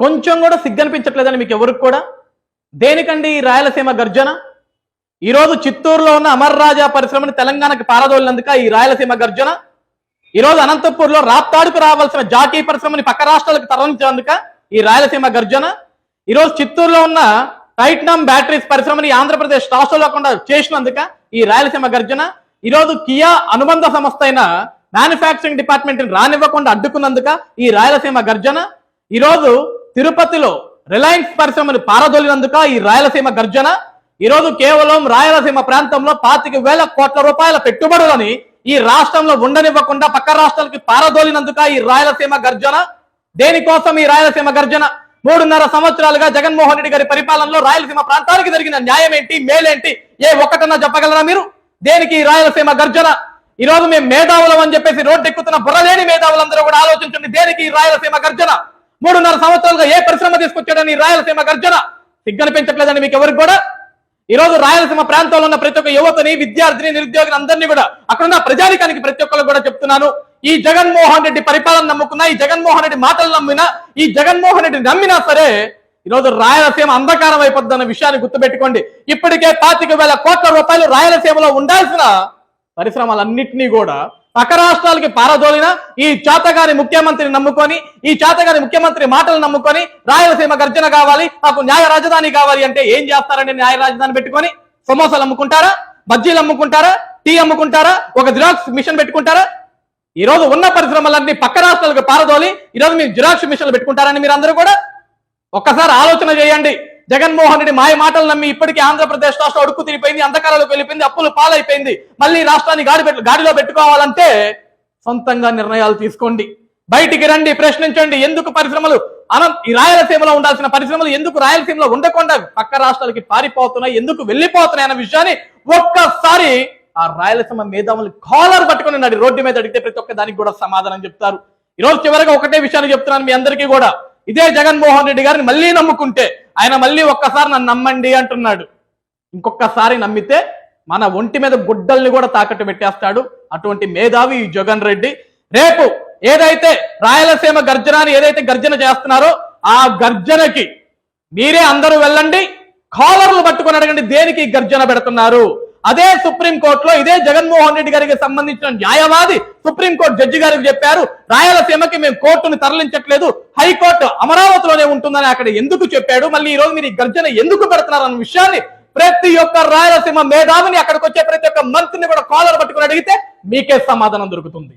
కొంచెం కూడా సిగ్గనిపించట్లేదని మీకు ఎవరికి కూడా? దేనికండి ఈ రాయలసీమ గర్జన? ఈరోజు చిత్తూరులో ఉన్న అమర్ రాజా పరిశ్రమని తెలంగాణకి పారదోలినందుక ఈ రాయలసీమ గర్జన? ఈరోజు అనంతపూర్లో రాప్తాడుకు రావాల్సిన జాకీ పరిశ్రమని పక్క రాష్ట్రాలకు తరలించినందుక ఈ రాయలసీమ గర్జన? ఈరోజు చిత్తూరులో ఉన్న టైట్నమ్ బ్యాటరీస్ పరిశ్రమని ఆంధ్రప్రదేశ్ రాష్ట్రంలో కూడా చేసినందుక ఈ రాయలసీమ గర్జన? ఈరోజు కియా అనుబంధ సంస్థ అయిన మ్యానుఫ్యాక్చరింగ్ డిపార్ట్మెంట్ని రానివ్వకుండా అడ్డుకున్నందుక ఈ రాయలసీమ గర్జన? ఈరోజు తిరుపతిలో రిలయన్స్ పరిశ్రమని పారదోలినందుక ఈ రాయలసీమ గర్జన ఈరోజు కేవలం రాయలసీమ ప్రాంతంలో పాతిక వేల కోట్ల రూపాయల పెట్టుబడులని ఈ రాష్ట్రంలో ఉండనివ్వకుండా పక్క రాష్ట్రాలకి పారదోలినందుక ఈ రాయలసీమ గర్జన. దేనికోసం ఈ రాయలసీమ గర్జన? మూడున్నర సంవత్సరాలుగా జగన్మోహన్ రెడ్డి గారి పరిపాలనలో రాయలసీమ ప్రాంతానికి జరిగిన న్యాయం ఏంటి? మేలేంటి? ఏ ఒక్కటన్నా చెప్పగలరా మీరు? దేనికి ఈ రాయలసీమ గర్జన? ఈ రోజు మేము మేధావులం అని చెప్పేసి రోడ్డు ఎక్కుతున్న బుర్రలేని మేధావులందరూ కూడా ఆలోచించండి. దేనికి ఈ రాయలసీమ గర్జన? మూడున్నర సంవత్సరాలుగా ఏ పరిశ్రమ తీసుకొచ్చాడని రాయలసీమ గర్జన? సిగ్గనిపించట్లేదని మీకు ఎవరికి కూడా? ఈ రోజు రాయలసీమ ప్రాంతంలో ఉన్న ప్రతి ఒక్క యువతని విద్యార్థిని నిరుద్యోగిని అందరినీ కూడా అక్కడ ఉన్న ప్రజానికానికి ప్రతి ఒక్కరు కూడా చెప్తున్నాను. ఈ జగన్మోహన్ రెడ్డి పరిపాలన నమ్ముకున్నా ఈ జగన్మోహన్ రెడ్డి మాటలు నమ్మినా ఈ జగన్మోహన్ రెడ్డి నమ్మినా సరే ఈ రోజు రాయలసీమ అంధకారం అయిపోద్దన్న విషయాన్ని గుర్తుపెట్టుకోండి. ఇప్పటికే పాతిక వేల కోట్ల రూపాయలు రాయలసీమలో ఉండాల్సిన పరిశ్రమలన్నింటినీ కూడా పక్క రాష్ట్రాలకి పారదోలిన ఈ చేతగాని ముఖ్యమంత్రిని నమ్ముకొని ఈ చేతగాని ముఖ్యమంత్రి మాటలు నమ్ముకొని రాయలసీమ గర్జన కావాలి నాకు న్యాయ రాజధాని కావాలి అంటే ఏం చేస్తారండి న్యాయ రాజధాని పెట్టుకొని సమోసాలు అమ్ముకుంటారా బజ్జీలు అమ్ముకుంటారా టీ అమ్ముకుంటారా ఒక జిరాక్స్ మిషన్ పెట్టుకుంటారా? ఈ రోజు ఉన్న పరిశ్రమలన్నీ పక్క రాష్ట్రాలకు పారదోలి ఈ రోజు మీరు జిరాక్స్ మిషన్లు పెట్టుకుంటారని మీరు అందరూ కూడా ఒక్కసారి ఆలోచన చేయండి. జగన్మోహన్ రెడ్డి మాయ మాటలు నమ్మి ఇప్పటికీ ఆంధ్రప్రదేశ్ రాష్ట్రం అడుక్కు తిరిగిపోయింది అంధకారాలకు వెళ్ళిపోయింది అప్పులు పాలైపోయింది. మళ్ళీ రాష్ట్రాన్ని గాడి పెట్టు గాడిలో పెట్టుకోవాలంటే సొంతంగా నిర్ణయాలు తీసుకోండి. బయటికి రండి ప్రశ్నించండి ఎందుకు పరిశ్రమలు అనం ఈ రాయలసీమలో ఉండాల్సిన పరిశ్రమలు ఎందుకు రాయలసీమలో ఉండకుండా పక్క రాష్ట్రాలకి పారిపోతున్నాయి ఎందుకు వెళ్ళిపోతున్నాయి అన్న విషయాన్ని ఒక్కసారి ఆ రాయలసీమ మేధావులు కాలర్ పట్టుకుని నాడు రోడ్డు మీద అడిగితే ప్రతి ఒక్క దానికి కూడా సమాధానం చెప్తారు. ఈ రోజు చివరిగా ఒకటే విషయాన్ని చెప్తున్నాను మీ అందరికీ కూడా. ఇదే జగన్మోహన్ రెడ్డి గారిని మళ్ళీ నమ్ముకుంటే ఆయన మళ్ళీ ఒక్కసారి నన్ను నమ్మండి అంటున్నాడు. ఇంకొకసారి నమ్మితే మన ఒంటి మీద గుడ్డల్ని కూడా తాకట్టు పెట్టేస్తాడు అటువంటి మేధావి జగన్ రెడ్డి. రేపు ఏదైతే రాయలసీమ గర్జనాన్ని ఏదైతే గర్జన చేస్తున్నారో ఆ గర్జనకి మీరే అందరూ వెళ్ళండి. కాలర్లు పట్టుకొని అడగండి దేనికి గర్జన పెడుతున్నారు? అదే సుప్రీం కోర్టులో ఇదే జగన్మోహన్ రెడ్డి గారికి సంబంధించిన న్యాయవాది సుప్రీంకోర్టు జడ్జి గారికి చెప్పారు రాయలసీమకి మేము కోర్టును తరలించట్లేదు హైకోర్టు అమరావతిలోనే ఉంటుందని అక్కడ ఎందుకు చెప్పాడు మళ్ళీ ఈ రోజు మీరు ఈ గర్జన ఎందుకు పెడుతున్నారు అన్న విషయాన్ని ప్రతి ఒక్క రాయలసీమ మేధావిని అక్కడికి వచ్చే ప్రతి ఒక్క మంత్రిని కూడా కాలర్ పట్టుకుని అడిగితే మీకే సమాధానం దొరుకుతుంది.